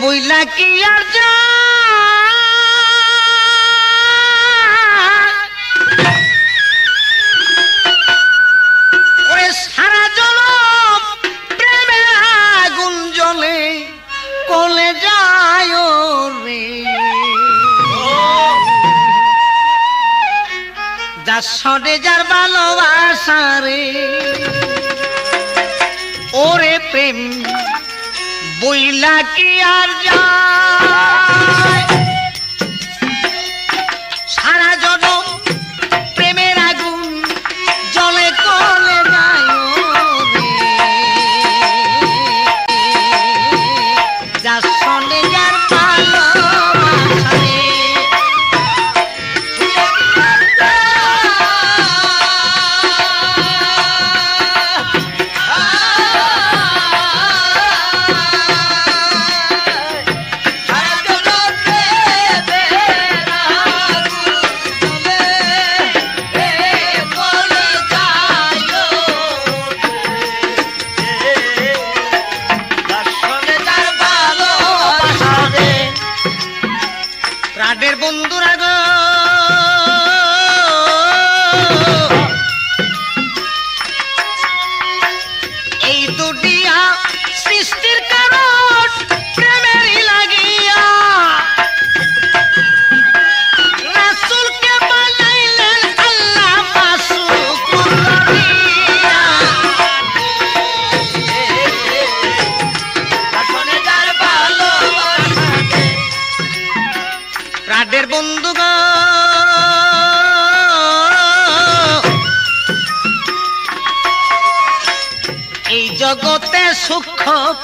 বইলা কি আর ওরে সারা জল প্রেমে আগুন জ্বলে কলে যায় সরে যার ভালোবাসা ওরে প্রেম বইলা কি আর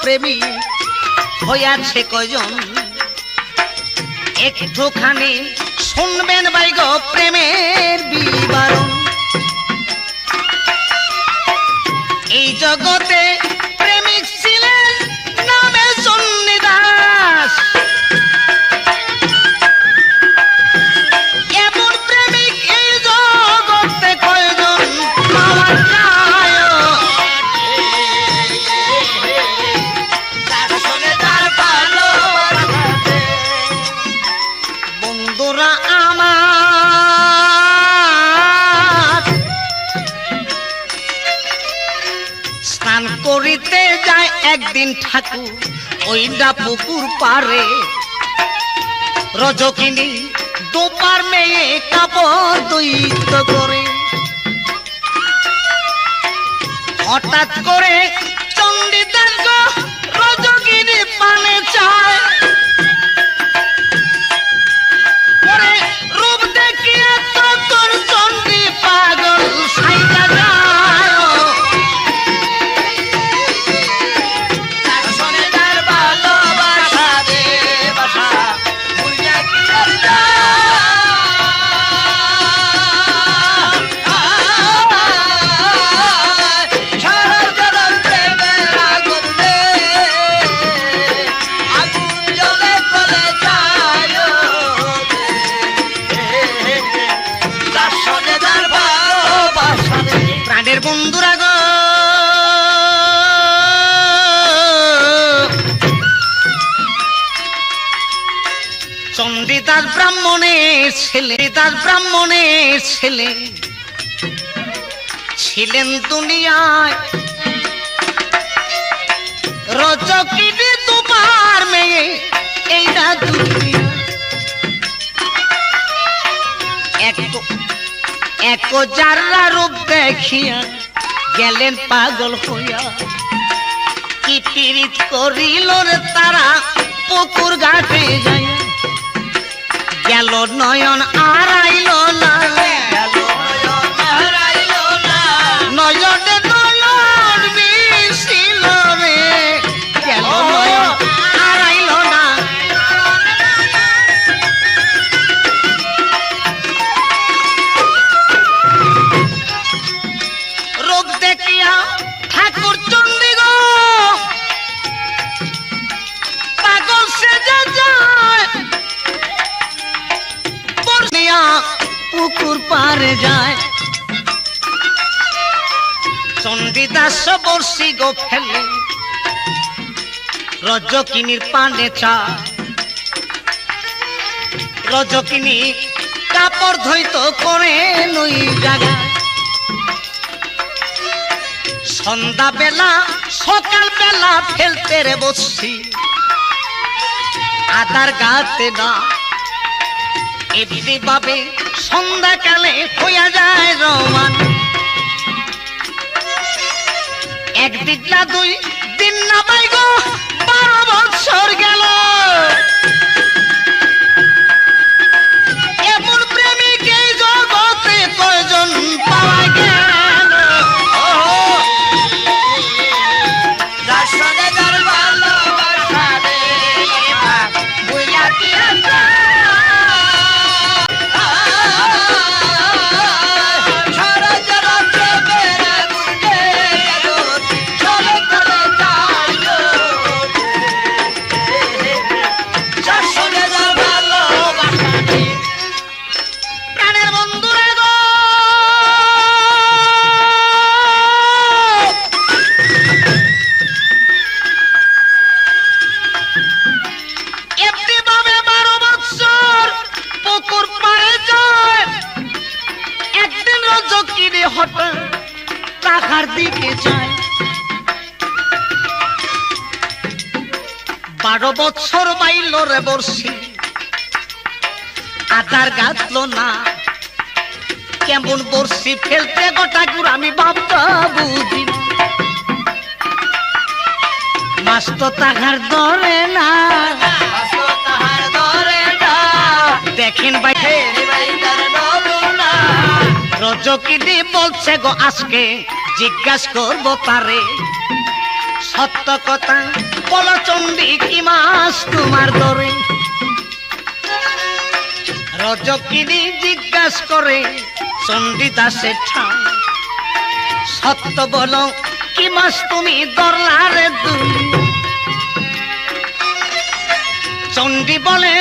প্রেমী হইয়াছে কজন একটুখানি শুনবেন বাইগ প্রেমের বিবরণ। এই জগতে একদিন ঠাকুর ওইটা পুকুর পারে। রজকিনী দুপার মেয়ে কাপড় দৈত করে। হঠাৎ করে ছেলে দাস ব্রাহ্মণের ছেলে। ছিলেন দুনিয়ায়। রজকিনী তোমার মেয়ে, এইটা এক এক রূপ দেখিয়া গেলেন পাগল হইয়া। কি পীড়িত করিল রে তারা, পুকুর ঘাটে যাইয়া। গেল নয়ন আড়াইল না চণ্ডীদাস বর্ষি গো ফেলে। রজকিনীর পানে চা। রজকিনী কাপড় ধৈত করে নই জায়গা সন্ধ্যা বেলা সকাল বেলা ফেলতে রে বসছি আদার গাতে না। এমনি ভাবে সন্ধ্যাকালে হইয়া যায় রমান। একদিন না দুই দিন না পাই গো, বারো বছর গেল। এমন প্রেমিক এই জগতে কয়জন পাওয়া গেল? গাছলো না। কেমন বর্ষি ফেলতে গোটা গুড় আমি ভাবতা বুঝি। মাস তো তাহার ধরে না। দেখেন ভাই। রজকিনি বলছে গো আজকে জিজ্ঞাসা করব তারে। সত্য কথা বলো চন্ডী কি মাস তোমার ধরে? রজকিনী জিজ্ঞাস করে, চণ্ডী দাসের ঠাই সত্য বলো, কি মাস তুমি দরলারে দুই চণ্ডী বলে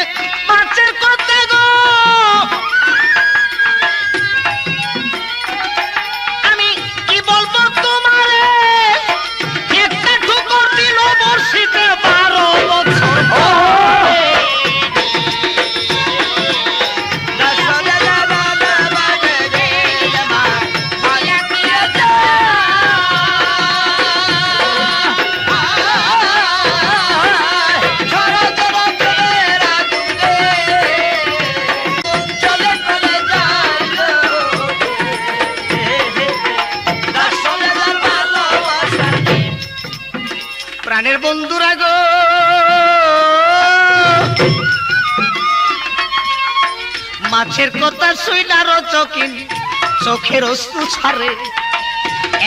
মাছের কথা শুইলা রচকিন, চোখের অস্তু ছাড়ে।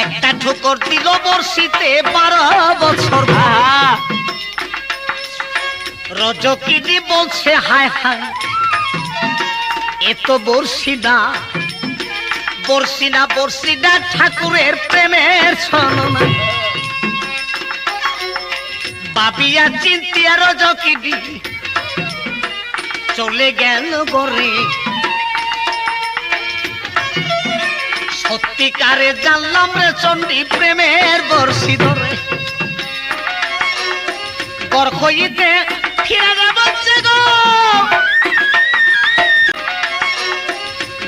একটা ঠোকর দিল বর্ষিতে বারো বছর রজকিনি বলছে, হায় হায় এত বর্ষি না বর্ষি না বর্ষি না ঠাকুরের প্রেমের ছলনা। বাবিয়া চিন্তিয়া রজকিনি চলে গেল গরে সত্যিকারে জানলাম রে চণ্ডী প্রেমের বর্ষি ধরে। বরখইতে ফিরে যাব গো।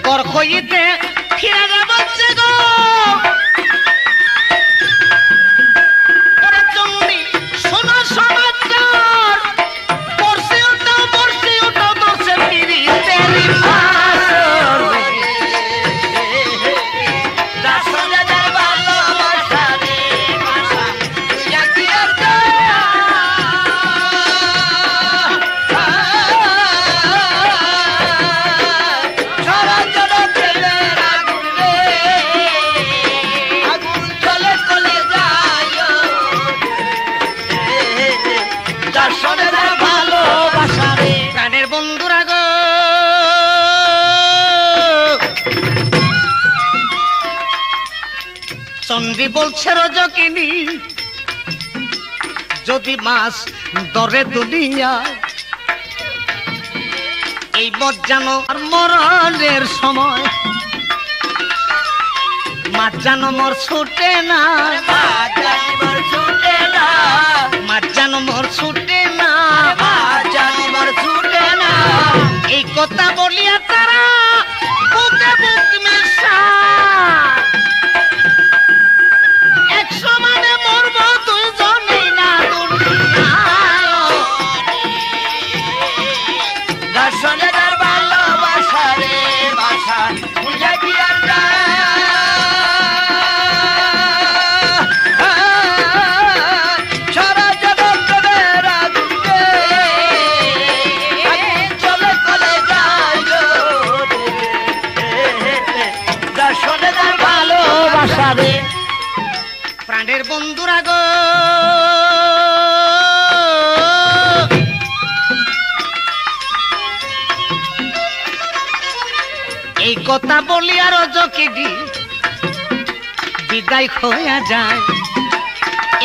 বরখইতে ফিরে মজ্জানো আর মরণের সময়। মাছ জানো মোর ছুটে না। মাছ জানো মোর ছুটে না। এই কথা বলিয়া তারা এই কথা বলি আর জকিডি বিদায় হইয়া যায়।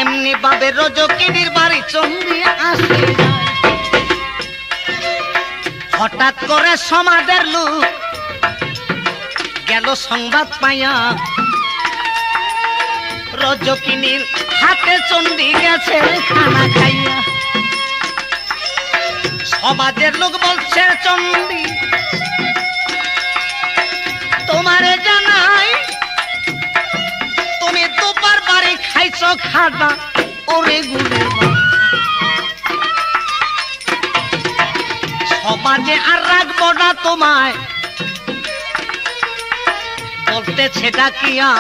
এমনি ভাবে রজকিনীর বাড়ি চন্দ্রী আসে হঠাৎ করে সমাজের লোক গেল সংবাদ পাইয়া। রজকিনীর হাতে চন্ডি গেছে, খানা খাইয়া। সমাজের লোক বলছে, চন্ডি তোমারে সমাজে আর রাখব না তোমায়। বলতেছে ডাকিয়া।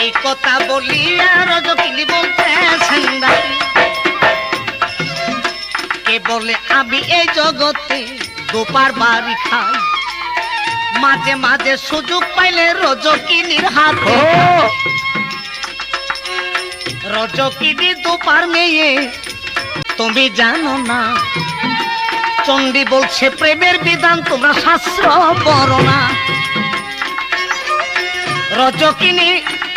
এই কথা বলিয়া বলতেছেন কে বলে আমি এই জগতে দুপার বাড়ি খাই? মাঝে মাঝে সুযোগ পাইলে রজকিনীর হাতে। রজকিনী দুপার মেয়ে তুমি জানো না। চণ্ডী বলছে প্রেমের বিধান তোমরা শাস্ত্র পড়ো না। রজকিনী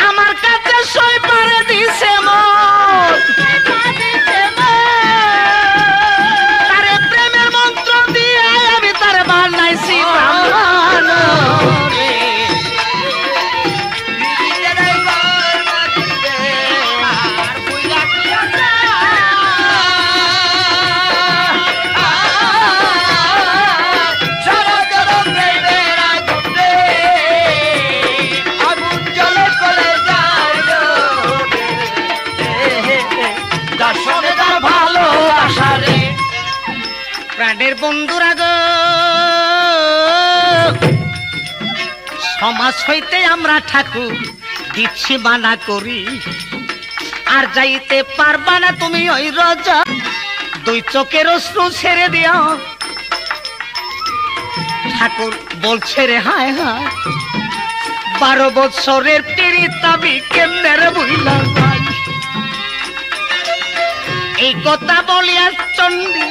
আমার কাছে সই পারে দিছে মন। সমাজ হইতে আমরা ঠাকুর দিচ্ছি মানা করি। আর যাইতে পারবা না তুমি ওই রজা, দুই চোখের অশ্রু ছেড়ে দিও। ঠাকুর বলছে রে, হায় হায়, বারো বছরের পিড়িত আমি কেমনে রে বুঝলা এই কথা বলিয়া চন্ডী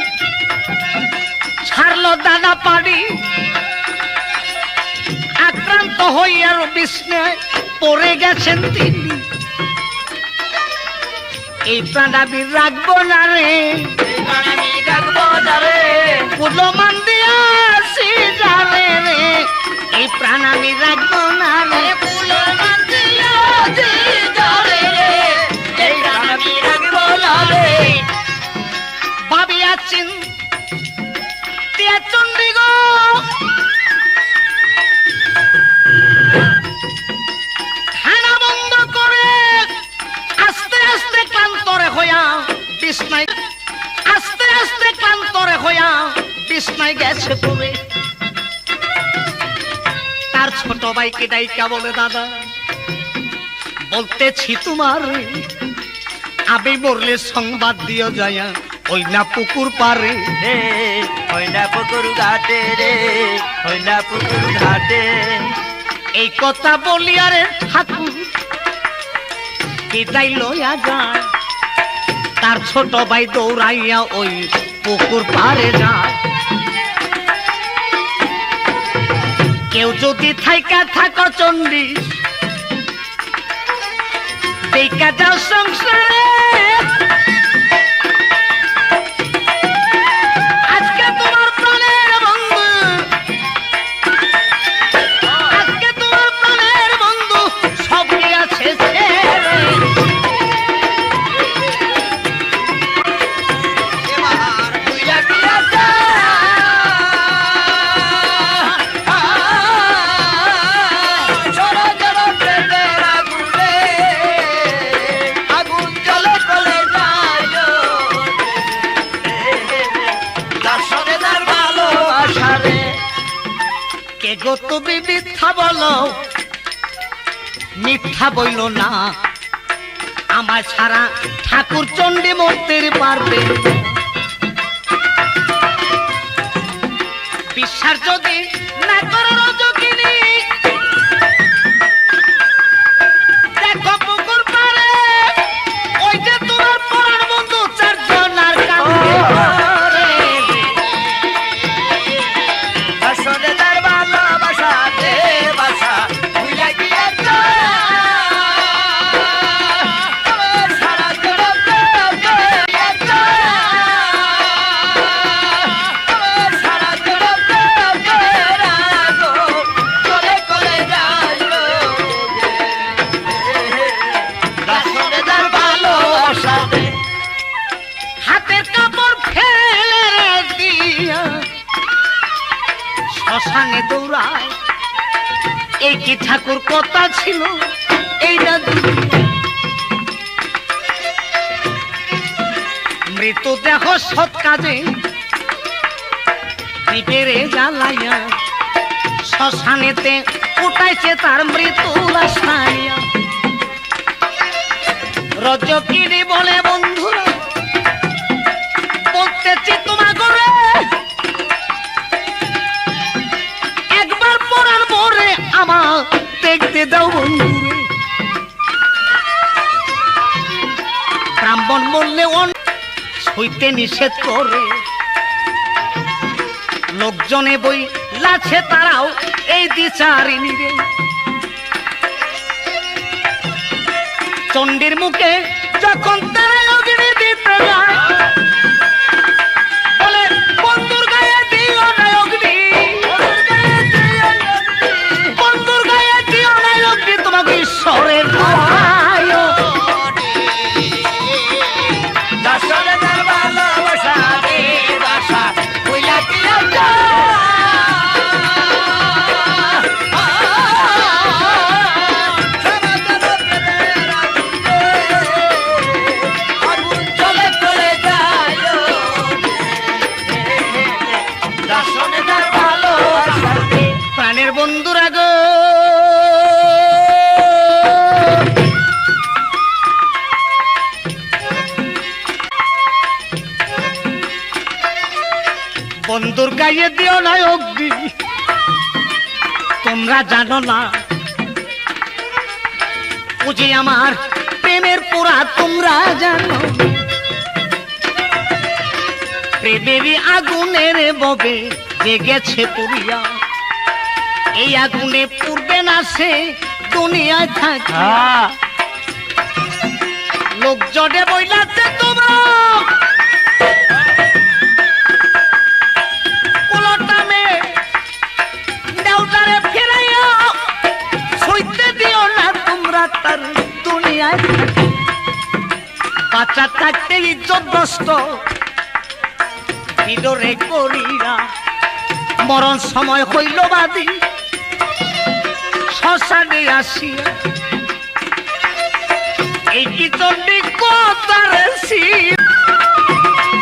ছাড়লো পানি আক্রান্ত হইয়ার বিস্ময় পড়ে গেছেন তিনি। এই প্রাণ আমি রাখব না রে। আমি ডাকবো যারে পুলো মান দিয়াছি রে। এই প্রাণ আমি রাখব না রে। বিছনায় গেছে পড়ে। তার ছোট ভাইকে ডাইকা বলে দাদা বলতেছি তোমার আমি মরলে সংবাদ দিও যায়া ওই না পুকুর পারে রে হইনা পুকুর ঘাটে রে হইনা পুকুর ঘাটে। এই কথা বলিয়া রে ঠাকুর বিদায় লইয়া যায় তার ছোট ভাই দৌড়াইয়া ওই পুকুর পারে যায়। কেউ যদি থাইকা থাকো চন্ডি দেখা যাও সংসারে। বলো মিথ্যা বইল না। আমার সারা ঠাকুর চণ্ডী মূর্তির পারবে। বিশ্বাস যদি কি ঠাকুর কথা ছিল? এই না মৃতদেহ সৎ কাজে পেটেরে জ্বালাইয়া শ্মশানেতে উঠাইছে তার মৃত্যু রাসাইয়া রজকিনী বলে বন্ধুরা, বলতেছি তোমার আমার দেখতে দাও বন্ধুরে। ব্রাহ্মণ বললে অন হইতে নিষেধ করে। লোকজনে বই, লাছে তারাও এই বিচারিনী রে চণ্ডীর মুখে প্রেমেরই আগুনের ববে জেগেছে পুরিয়া এই আগুনে পূর্বে না সে দুনিয়ায় থাকে লোকজনে বইলাতে তোমরা। পোলটামে দেউটারে ফেরাইয়া সইতে দিও না তোমরা তার দুনিয়ায়। বাচ্চা থাকতে ইজ্জত নষ্ট। ভিতরে করিয়া। মরণ সময় হইল বাদী। শ্মশানে আসিয়া এই কি চণ্ডী কোতারে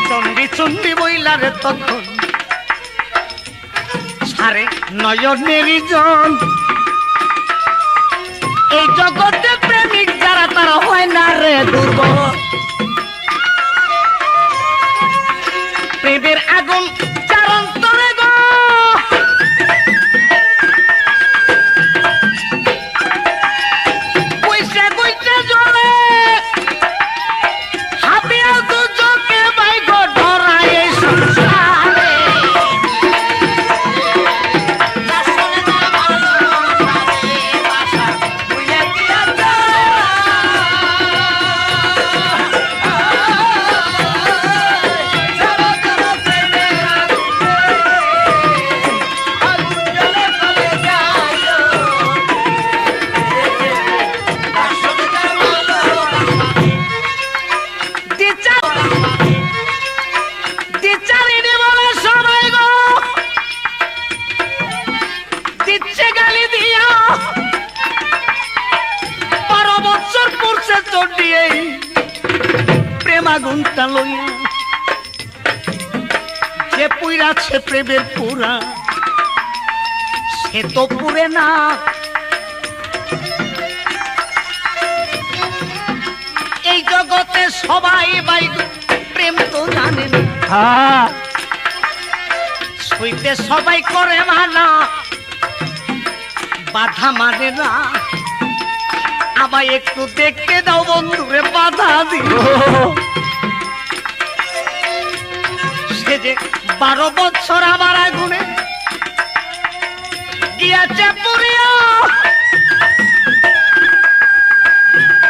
চণ্ডী চণ্ডী বইলারে তখন সারে নয়নেরই জন। এই জগতে পড়ছে চন্ডিয়ে প্রেম আগুনটা লইয়া যে পুইরাছে প্রেমের পুরা সে তো পুরে না। এই জগতে সবাই বাই প্রেম তো জানে না। সইতে সবাই করে মানা বাধা মানে না। আমায় একটু দেখতে দাও বন্ধুরে বাধা দিল সে যে বারো বছর আমার আগুনে গিয়াছে পুরিয়া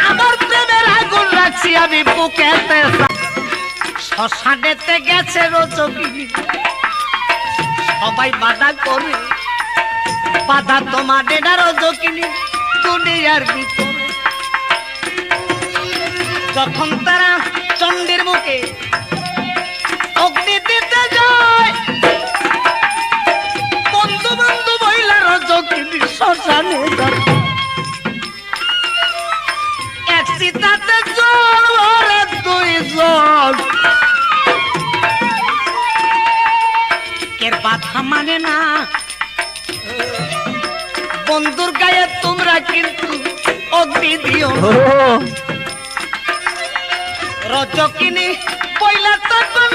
আমার প্রেমের আগুন রাখছি আমি বুকেতে। শ্মশানেতে গেছে রজগিনী। সবাই বাধা করে বাধা তোমাদের আর রজকিনী দুনিয়ার ভিতরে। যখন তারা চন্ডীর মুখে অগ্নি দিতে যায় বন্ধু বন্ধু মহিলা রজকিনী শ্মশানে মানে না। বন্ধুর গায়ে তোমরা কিন্তু অগ্নি দিও না। রজকিনী পয়লা তখন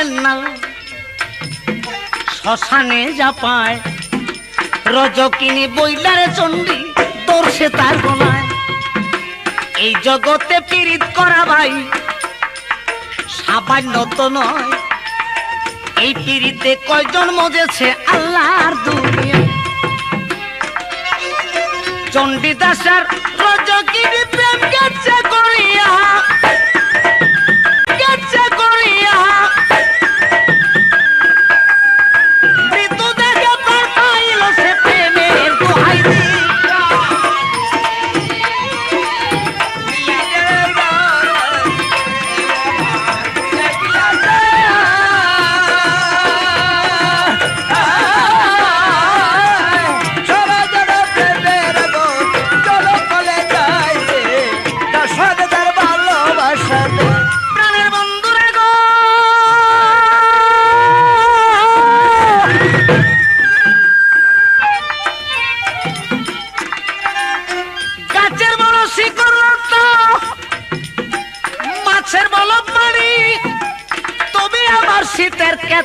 মানলেন না শ্মশানে যা পায়। রজকিনী বইলারে চন্ডী দর্শে তার গোনায় এই জগতে পীড়িত করা ভাই সামান্য তো নয়। এই পীড়িতে কয়জন মজেছে আল্লাহর দুনিয়া চণ্ডীদাসার রজকিনী প্রেম গেছে করিয়া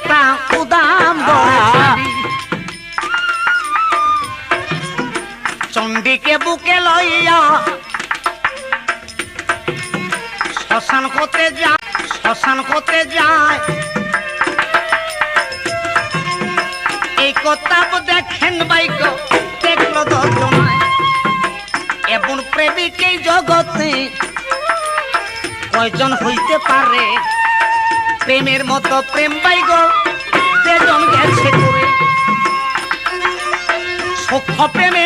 কেতা উদাম চণ্ডীকে বুকে লইয়া শ্মশান হতে যায়, শ্মশান হতে যায়। এই কথা দেখেন বাইক, দেখল দর্জনায়। এমন প্রেমিক এই জগতে কয়জন হইতে পারে? প্রেমের মতো প্রেম বাইগ যেজন গেছে করে সূক্ষ্ম প্রেমে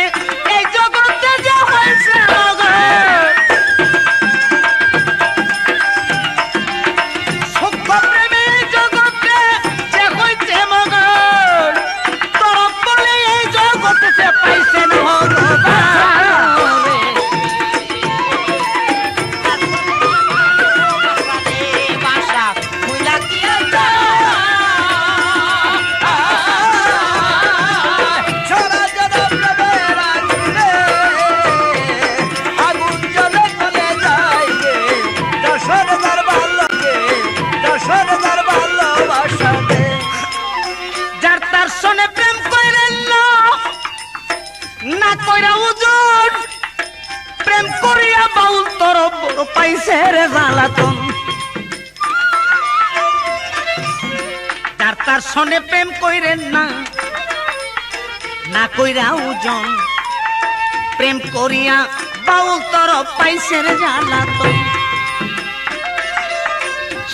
বয়সের জ্বালা তো।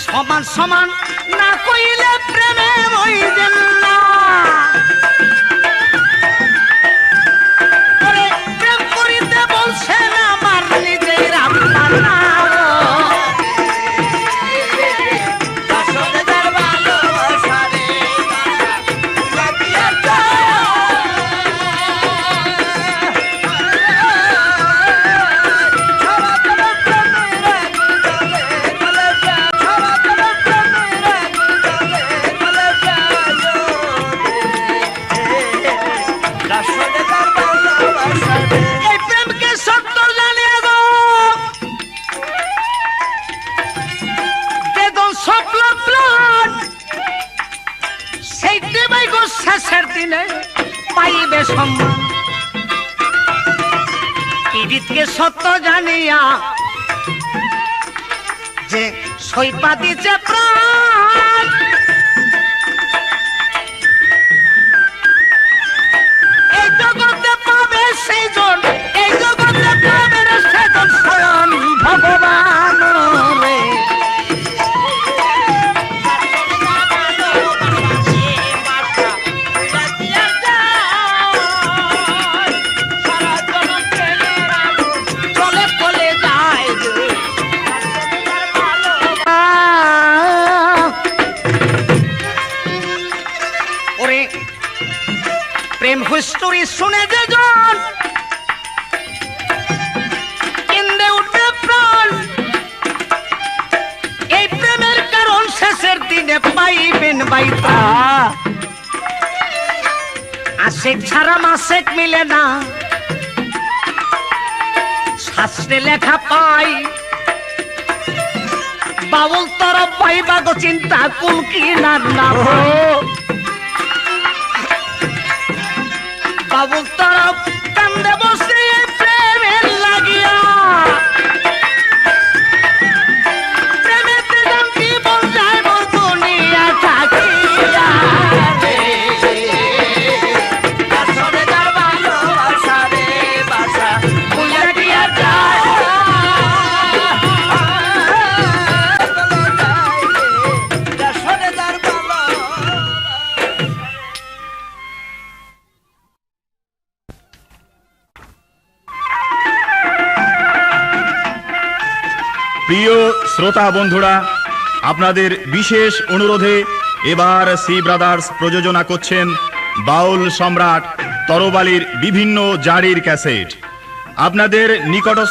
সমান সমান না কইলে প্রেমে ওই দেন গো চিন্তা কুল কি না না শ্রোতা বন্ধুরা, আপনাদের বিশেষ অনুরোধে এবার সি ব্রাদার্স প্রযোজনা করছেন বাউল সম্রাট তরবালির বিভিন্ন জারির ক্যাসেট। আপনাদের নিকটস্থ